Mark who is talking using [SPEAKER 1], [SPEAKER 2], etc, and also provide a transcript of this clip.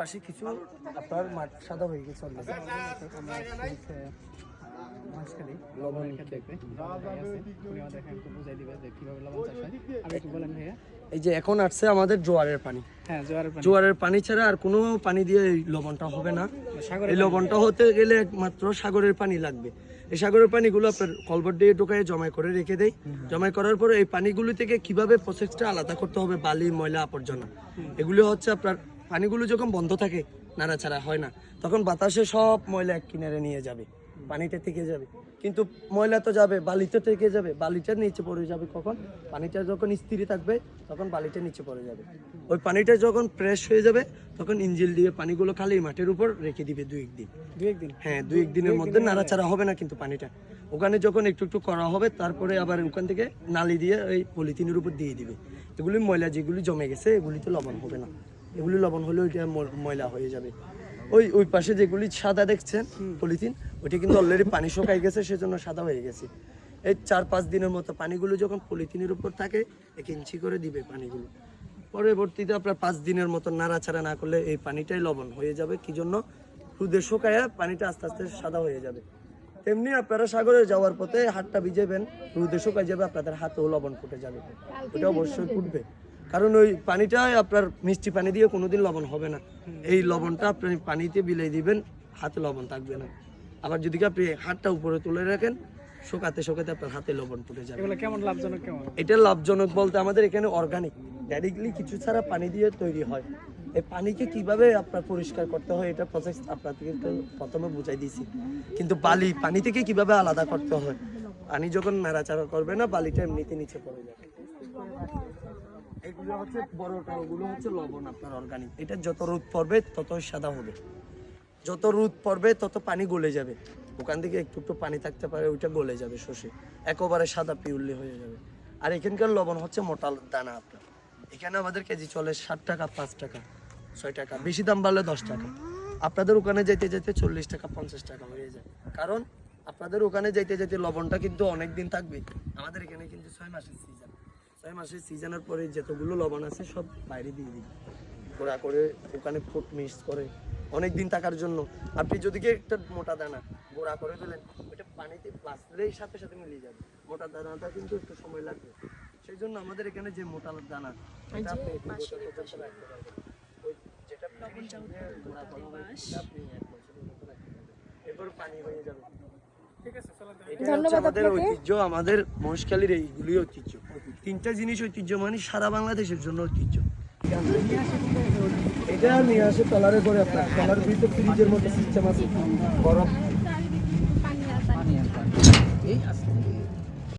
[SPEAKER 1] পাশে কিছু আপনার মাঠ সাদা হয়ে গেছে
[SPEAKER 2] মাঝখানে
[SPEAKER 1] লবণ
[SPEAKER 2] দেখবে ভাই আছে। উনি আমাদেরকে একটু বুঝাই দিবে যে কীভাবে লবণ চাষ হয়। আপনি একটু বলেন ভাইয়া।
[SPEAKER 1] এই যে এখন আসছে আমাদের জোয়ারের পানি।
[SPEAKER 2] হ্যাঁ জোয়ারের পানি।
[SPEAKER 1] জোয়ারের পানি ছাড়া আর কোনো পানি দিয়ে এই লবণটা হবে না। এই লবণটা হতে গেলে একমাত্র সাগরের পানি লাগবে। এই সাগরের পানিগুলো আপনার কলবর দিয়ে ঢোকায় জমা করে রেখে দেয়। জমা করার পরে এই পানিগুলি থেকে কীভাবে প্রসেসটা আলাদা করতে হবে? বালি ময়লা আবর্জনা। এগুলো হচ্ছে আপনার পানিগুলো যখন বন্ধ থাকে নাড়াচাড়া হয় না তখন বাতাসে সব ময়লা এক কিনারে নিয়ে যাবে পানিটা থেকে যাবে। কিন্তু ময়লা তো যাবে বালিতে থেকে যাবে বালিটা নিচে পড়ে যাবে কখন? পানিটা যখন স্থির থাকবে তখন বালিটা নিচে পড়ে যাবে। ওই পানিটা যখন ফ্রেশ হয়ে যাবে তখন ইঞ্জিল দিয়ে পানিগুলো খালি মাটির উপর রেখে দিবে দুই একদিন।
[SPEAKER 2] দু একদিন
[SPEAKER 1] হ্যাঁ দুই একদিনের মধ্যে। নাড়াচাড়া হবে না কিন্তু পানিটা। ওখানে যখন একটু একটু করা হবে তারপরে আবার ওখান থেকে নালি দিয়ে ওই পলিথিনের উপর দিয়ে দিবে। এগুলি ময়লা যেগুলি জমে গেছে এগুলি তো লবণ হবে না। এগুলি লবণ হলে ওইটা ময়লা হয়ে যাবে। ওই ওই পাশে যেগুলি সাদা দেখছেন পলিথিন ওইটা কিন্তু অলরেডি পানি শুকাই গেছে সেজন্য সাদা হয়ে গেছে। এই চার পাঁচ দিনের মতো পানিগুলো যখন পলিথিনের উপর থাকে এক ইঞ্চি করে দিবে পানিগুলো। পরবর্তীতে আপনার পাঁচ দিনের মতো নাড়াচাড়া না করলে এই পানিটাই লবণ হয়ে যাবে। কি জন্য? রুদে শুকায় পানিটা আস্তে আস্তে সাদা হয়ে যাবে। তেমনি আপনারা সাগরে যাওয়ার পথে হাতটা ভিজেবেন রুদে শুকায় যাবে আপনাদের হাতেও লবণ ফুটে যাবে। ওটা অবশ্যই ফুটবে। কারণ ওই পানিটাই আপনার মিষ্টি পানি দিয়ে কোনোদিন লবণ হবে না। এই লবণটা আপনি পানিতে বিলাই দিবেন হাতে লবণ থাকবে না। আবার যদি আপনি হাতটা উপরে তুলে রাখেন শোকাতে শোকাতে আপনার হাতে লবণ ফুটে যাবে।
[SPEAKER 2] এগুলো কেমন লাভজনক কেমন?
[SPEAKER 1] এটা লাভজনক বলতে আমাদের এখানে অর্গানিক ডাইরেক্টলি কিছু ছাড়া পানি দিয়ে তৈরি হয়। এই পানিকে কীভাবে আপনার পরিষ্কার করতে হয় এটা প্রসেস আপনাদেরকে প্রথমে বুঝাই দিয়েছি কিন্তু বালি পানি থেকে কীভাবে আলাদা করতে হয়? পানি যখন নাড়াচাড়া করবে না বালিটা এমনিতে নিচে পড়ে যাবে। এগুলো হচ্ছে বড়টা ওগুলো হচ্ছে লবণ আপনার অর্গানিক এটা যত রোদ পড়বে, তত সাদা হবে। যত রোদ পড়বে, তত পানি গলে যাবে। ওখান থেকে একটু একটু পানি থাকতে পারে, ওইটা গলে যাবে শোষে একেবারে সাদা পিউরলি হয়ে যাবে। আর এখানকার লবণ হচ্ছে মোটা দানা আপনার। এখানে আমাদের কেজি চলে ষাট টাকা, পাঁচ টাকা, ছয় টাকা। বেশি দাম বাড়লে দশ টাকা। আপনাদের ওখানে যেতে যেতে চল্লিশ টাকা, পঞ্চাশ টাকা হয়ে যায়। কারণ আপনাদের ওখানে যেতে যেতে লবণটা কিন্তু অনেক দিন থাকবে। আমাদের এখানে কিন্তু ছয় মাসের সিজন ছয় মাসের সিজনের পরে যতগুলো লবণ আছে সব বাইরে দিয়ে দিই। ঘোরা করে ওখানে ফুট মিক্স করে অনেক দিন থাকার জন্য। আপনি যদি কি একটা মোটা দানা গোড়া করে দিলেন ওইটা পানিতে বাঁচলেই সাথে সাথে মিলিয়ে যাবে। মোটা দানাটা কিন্তু একটু সময় লাগবে। সেই জন্য আমাদের এখানে যে মোটা দানা আপনি যেটা সেটা আপনি পারবেন। এরপর পানি হয়ে যাবে।
[SPEAKER 2] ঠিক আছে
[SPEAKER 1] আমাদের ঐতিহ্য আমাদের মহেশখালীর এইগুলি ঐতিহ্য। তিনটা জিনিস ঐতিহ্য মানে সারা বাংলাদেশের জন্য ঐতিহ্য। এটা নিয়ে আসে টলারে করে আপনার। টলার ভিতরে ফ্রিজের মধ্যে সিস্টেম আছে। বরফ